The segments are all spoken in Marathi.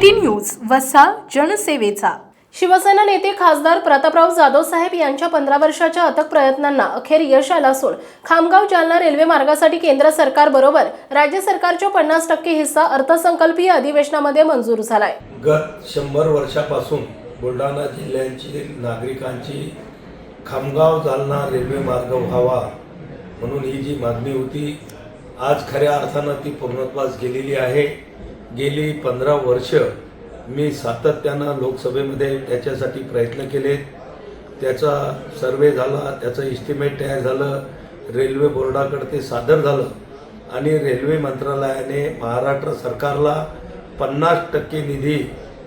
सिटी न्यूज वसा जनसेवेचा. शिवसेना नेते खासदार प्रतापराव जाधव साहेब यांच्या पंधरा वर्षाच्या अथक प्रयत्नांना अखेर यश आलं असून खामगाव जालना रेल्वे मार्गासाठी केंद्र सरकारबरोबर राज्य सरकारच्या पन्नास टक्के हिस्सा अर्थसंकल्पीय अधिवेशनामध्ये मंजूर झालाय. गत शंभर वर्षापासून बुलढाणा जिल्ह्याची नागरिकांची खामगाव जालना रेल्वे मार्ग व्हावा म्हणून ही जी मागणी होती आज खऱ्या अर्थानं ती पूर्णत्वास गेलेली आहे. गेली पंधरा वर्ष मी सातत्यानं लोकसभेमध्ये त्याच्यासाठी प्रयत्न केले. त्याचा सर्वे झाला त्याचं इस्टिमेट तयार झालं रेल्वे बोर्डाकडे ते सादर झालं आणि रेल्वे मंत्रालयाने महाराष्ट्र सरकारला पन्नास टक्के निधी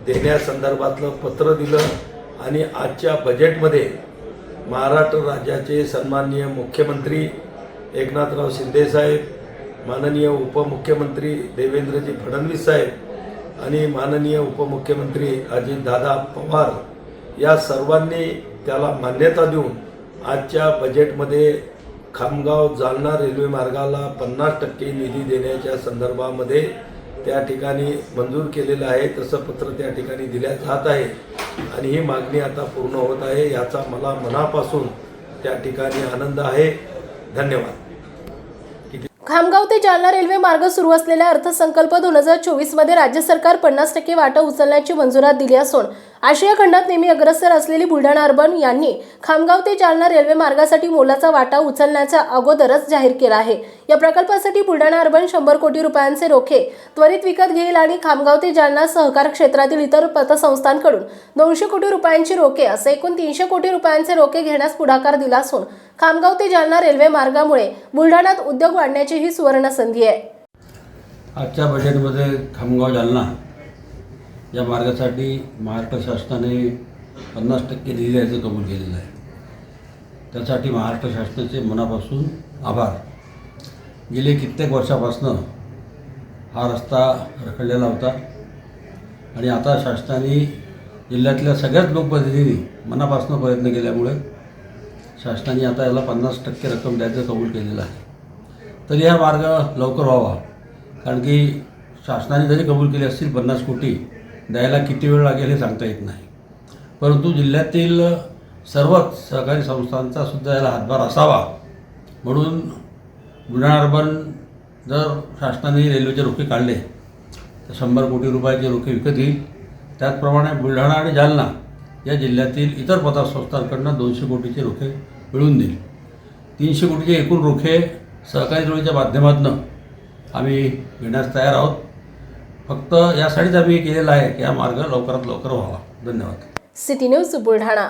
देण्यासंदर्भातलं पत्र दिलं आणि आजच्या बजेटमध्ये महाराष्ट्र राज्याचे सन्माननीय मुख्यमंत्री एकनाथराव शिंदेसाहेब माननीय उपमुख्यमंत्री देवेंद्रजी फडणवीस साहेब आणि माननीय उपमुख्यमंत्री अजितदादा पवार या सर्वांनी त्याला मान्यता देऊन आजच्या बजेटमध्ये खामगाव जालना रेल्वे मार्गाला पन्नास टक्के निधी देण्याच्या संदर्भामध्ये त्या ठिकाणी मंजूर केलेलं आहे तसं पत्र त्या ठिकाणी दिल्या जात आहे. आणि ही मागणी आता पूर्ण होत आहे याचा मला मनापासून त्या ठिकाणी आनंद आहे. धन्यवाद. खामगाव ते जालना रेल्वे मार्ग सुरू असलेल्या अर्थसंकल्प दोन हजार चोवीसमध्ये राज्य सरकार पन्नास टक्के वाटा उचलण्याची मंजुरात दिली असून आशिया खंडात नेहमी अग्रसर असलेली बुलढाणा अर्बन यांनी खामगाव ते जालना रेल्वे मार्गासाठी मोलाचा वाटा उचलण्याचा अगोदरच जाहीर केला आहे. या प्रकल्पासाठी बुलढाणा अर्बन शंभर कोटी रुपयांचे रोखे त्वरित विकत घेईल आणि खामगाव ते जालना सहकार क्षेत्रातील इतर पतसंस्थांकडून दोनशे कोटी रुपयांची रोखे असे एकूण तीनशे कोटी रुपयांचे रोखे घेण्यास पुढाकार दिला असून खामगाव ते जालना रेल्वे मार्गामुळे बुलढाण्यात उद्योग वाढण्याची ही सुवर्ण संधी आहे. आजच्या बजेटमध्ये खामगाव जालना या मार्गासाठी महाराष्ट्र शासनाने पन्नास टक्के निधी द्यायचं कबूल केलेलं आहे. त्यासाठी महाराष्ट्र शासनाचे मनापासून आभार. गेले कित्येक वर्षापासनं हा रस्ता रखडलेला होता आणि आता शासनाने जिल्ह्यातल्या सगळ्याच लोकप्रतिनिधींनी मनापासून प्रयत्न केल्यामुळे शासनाने आता याला पन्नास टक्के रक्कम द्यायचं कबूल केलेलं आहे. तरी हा मार्ग लवकर व्हावा. कारण की शासनाने जरी कबूल केले असतील पन्नास कोटी द्यायला किती वेळ लागेल हे सांगता येत नाही. परंतु जिल्ह्यातील सर्वच सहकारी संस्थांचा सुद्धा याला हातभार असावा. म्हणून बुलढाणा अर्बन जर शासनाने रेल्वेचे रोखे काढले तर शंभर कोटी रुपयाचे रोखे विकत येईल त्याचप्रमाणे बुलढाणा आणि जालना या जिल्ह्यातील इतर पतसंस्थांकडनं दोनशे कोटीचे रोखे मिळवून देईल. तीनशे कोटीचे एकूण रोखे सहकारी जोडीच्या माध्यमातून आम्ही घेण्यास तयार आहोत. फक्त यासाठीच आम्ही केलेला आहे की हा मार्ग लवकरात लवकर व्हावा. धन्यवाद. City news Buldhana.